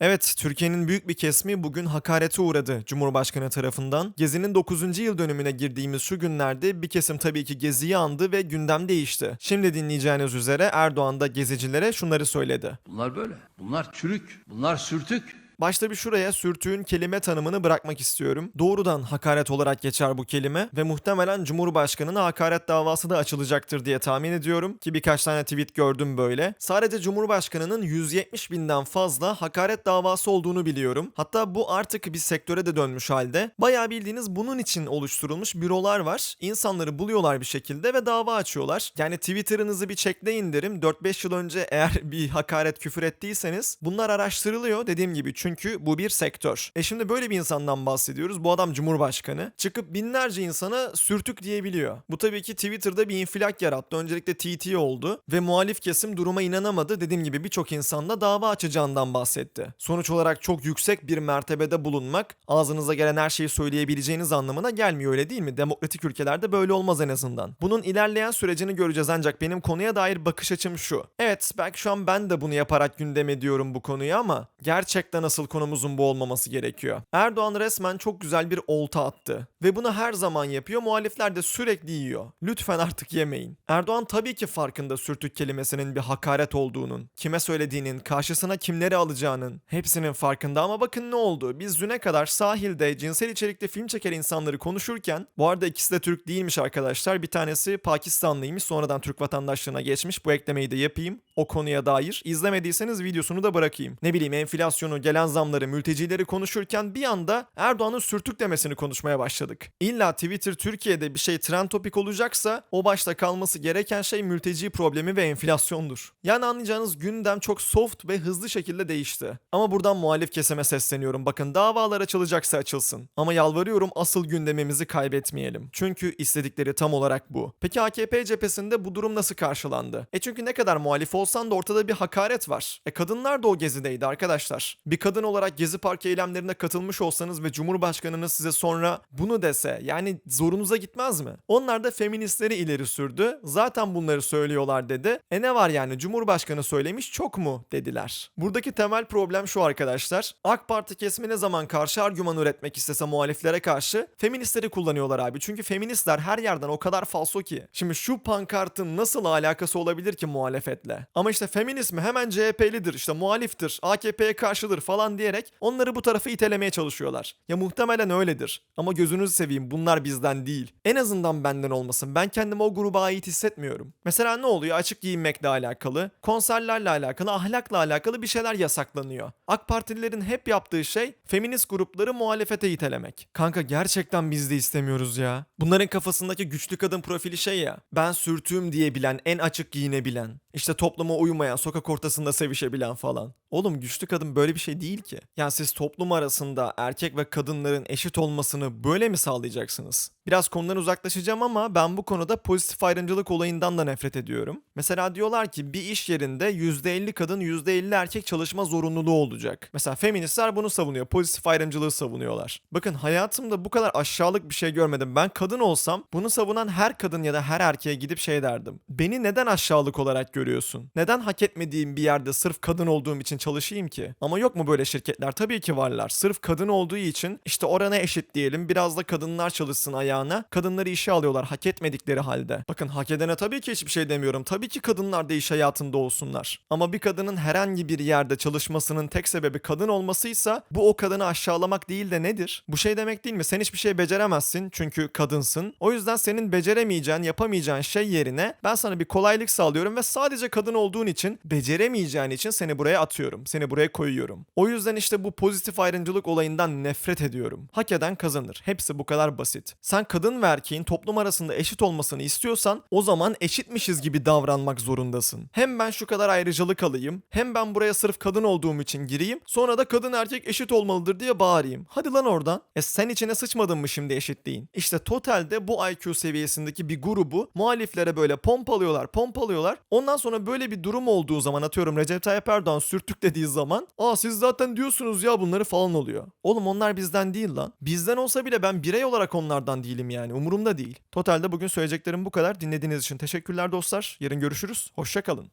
Evet, Türkiye'nin büyük bir kesimi bugün hakarete uğradı Cumhurbaşkanı tarafından. Gezi'nin 9. yıl dönümüne girdiğimiz şu günlerde bir kesim tabii ki Gezi'yi andı ve gündem değişti. Şimdi dinleyeceğiniz üzere Erdoğan da gezicilere şunları söyledi. Bunlar böyle. Bunlar çürük. Bunlar sürtük. Başta bir şuraya sürtüğün kelime tanımını bırakmak istiyorum. Doğrudan hakaret olarak geçer bu kelime ve muhtemelen Cumhurbaşkanı'na hakaret davası da açılacaktır diye tahmin ediyorum ki birkaç tane tweet gördüm böyle. Sadece Cumhurbaşkanı'nın 170 binden fazla hakaret davası olduğunu biliyorum. Hatta bu artık bir sektöre de dönmüş halde. Bayağı bildiğiniz bunun için oluşturulmuş bürolar var. İnsanları buluyorlar bir şekilde ve dava açıyorlar. Yani Twitter'ınızı bir checkleyin derim. 4-5 yıl önce eğer bir hakaret küfür ettiyseniz bunlar araştırılıyor dediğim gibi çünkü bu bir sektör. E şimdi böyle bir insandan bahsediyoruz. Bu adam Cumhurbaşkanı. Çıkıp binlerce insana sürtük diyebiliyor. Bu tabii ki Twitter'da bir infilak yarattı. Öncelikle TT oldu ve muhalif kesim duruma inanamadı. Dediğim gibi birçok insan da dava açacağından bahsetti. Sonuç olarak çok yüksek bir mertebede bulunmak ağzınıza gelen her şeyi söyleyebileceğiniz anlamına gelmiyor öyle değil mi? Demokratik ülkelerde böyle olmaz en azından. Bunun ilerleyen sürecini göreceğiz ancak benim konuya dair bakış açım şu. Evet belki şu an ben de bunu yaparak gündem ediyorum bu konuyu ama gerçekten asıl konumuzun bu olmaması gerekiyor. Erdoğan resmen çok güzel bir olta attı. Ve bunu her zaman yapıyor. Muhalifler de sürekli yiyor. Lütfen artık yemeyin. Erdoğan tabii ki farkında sürtük kelimesinin bir hakaret olduğunun, kime söylediğinin, karşısına kimleri alacağının hepsinin farkında ama bakın ne oldu? Biz düne kadar sahilde cinsel içerikli film çeken insanları konuşurken bu arada ikisi de Türk değilmiş arkadaşlar. Bir tanesi Pakistanlıymış sonradan Türk vatandaşlığına geçmiş. Bu eklemeyi de yapayım o konuya dair. İzlemediyseniz videosunu da bırakayım. Ne bileyim enflasyonu, gelen zamları, mültecileri konuşurken bir anda Erdoğan'ın sürtük demesini konuşmaya başladık. İlla Twitter Türkiye'de bir şey trend topik olacaksa o başta kalması gereken şey mülteci problemi ve enflasyondur. Yani anlayacağınız gündem çok soft ve hızlı şekilde değişti. Ama buradan muhalif keseme sesleniyorum. Bakın davalar açılacaksa açılsın. Ama yalvarıyorum asıl gündemimizi kaybetmeyelim. Çünkü istedikleri tam olarak bu. Peki AKP cephesinde bu durum nasıl karşılandı? E çünkü ne kadar muhalif olsan da ortada bir hakaret var. E kadınlar da o gezideydi arkadaşlar. Bir kadın olarak Gezi Park eylemlerine katılmış olsanız ve Cumhurbaşkanınız size sonra bunu dese yani zorunuza gitmez mi? Onlar da feministleri ileri sürdü. Zaten bunları söylüyorlar dedi. E ne var yani Cumhurbaşkanı söylemiş çok mu dediler. Buradaki temel problem şu arkadaşlar. AK Parti kesimi ne zaman karşı argüman üretmek istese muhaliflere karşı feministleri kullanıyorlar abi. Çünkü feministler her yerden o kadar falso ki. Şimdi şu pankartın nasıl alakası olabilir ki muhalefetle? Ama işte feminizmi hemen CHP'lidir işte muhaliftir, AKP'ye karşıdır falan diyerek onları bu tarafa itelemeye çalışıyorlar. Ya muhtemelen öyledir. Ama gözünüzü seveyim bunlar bizden değil. En azından benden olmasın. Ben kendimi o gruba ait hissetmiyorum. Mesela ne oluyor? Açık giyinmekle alakalı, konserlerle alakalı, ahlakla alakalı bir şeyler yasaklanıyor. AK Partililerin hep yaptığı şey feminist grupları muhalefete itelemek. Kanka gerçekten biz de istemiyoruz ya. Bunların kafasındaki güçlü kadın profili şey ya. Ben sürtüğüm diyebilen, en açık giyinebilen. İşte topluma uymayan, sokak ortasında sevişebilen falan. Oğlum güçlü kadın böyle bir şey değil ki. Yani siz toplum arasında erkek ve kadınların eşit olmasını böyle mi sağlayacaksınız? Biraz konudan uzaklaşacağım ama ben bu konuda pozitif ayrımcılık olayından da nefret ediyorum. Mesela diyorlar ki bir iş yerinde %50 kadın %50 erkek çalışma zorunluluğu olacak. Mesela feministler bunu savunuyor. Pozitif ayrımcılığı savunuyorlar. Bakın hayatımda bu kadar aşağılık bir şey görmedim. Ben kadın olsam bunu savunan her kadın ya da her erkeğe gidip şey derdim. Beni neden aşağılık olarak görüyorsun? Neden hak etmediğim bir yerde sırf kadın olduğum için çalışayım ki? Ama yok mu böyle şirketler? Tabii ki varlar. Sırf kadın olduğu için işte orana eşit diyelim. Biraz da kadınlar çalışsın ayağına. Kadınları işe alıyorlar hak etmedikleri halde. Bakın hak edene tabii ki hiçbir şey demiyorum. Tabii ki kadınlar da iş hayatında olsunlar. Ama bir kadının herhangi bir yerde çalışmasının tek sebebi kadın olmasıysa bu o kadını aşağılamak değil de nedir? Bu şey demek değil mi? Sen hiçbir şey beceremezsin çünkü kadınsın. O yüzden senin beceremeyeceğin, yapamayacağın şey yerine ben sana bir kolaylık sağlıyorum ve sadece kadın olduğun için, beceremeyeceğin için seni buraya atıyorum. Seni buraya koyuyorum. O yüzden işte bu pozitif ayrımcılık olayından nefret ediyorum. Hak eden kazanır. Hepsi bu kadar basit. Sen kadın ve erkeğin toplum arasında eşit olmasını istiyorsan o zaman eşitmişiz gibi davranmak zorundasın. Hem ben şu kadar ayrıcalık alayım, hem ben buraya sırf kadın olduğum için gireyim, sonra da kadın erkek eşit olmalıdır diye bağırayım. Hadi lan oradan. E sen içine sıçmadın mı şimdi eşitliğin? İşte totalde bu IQ seviyesindeki bir grubu muhaliflere böyle pompalıyorlar, pompalıyorlar. Ondan sonra bir durum olduğu zaman atıyorum Recep Tayyip Erdoğan sürtük dediği zaman aa siz zaten diyorsunuz ya bunları falan oluyor. Oğlum onlar bizden değil lan. Bizden olsa bile ben birey olarak onlardan değilim yani umurumda değil. Totalde bugün söyleyeceklerim bu kadar. Dinlediğiniz için teşekkürler dostlar. Yarın görüşürüz. Hoşçakalın.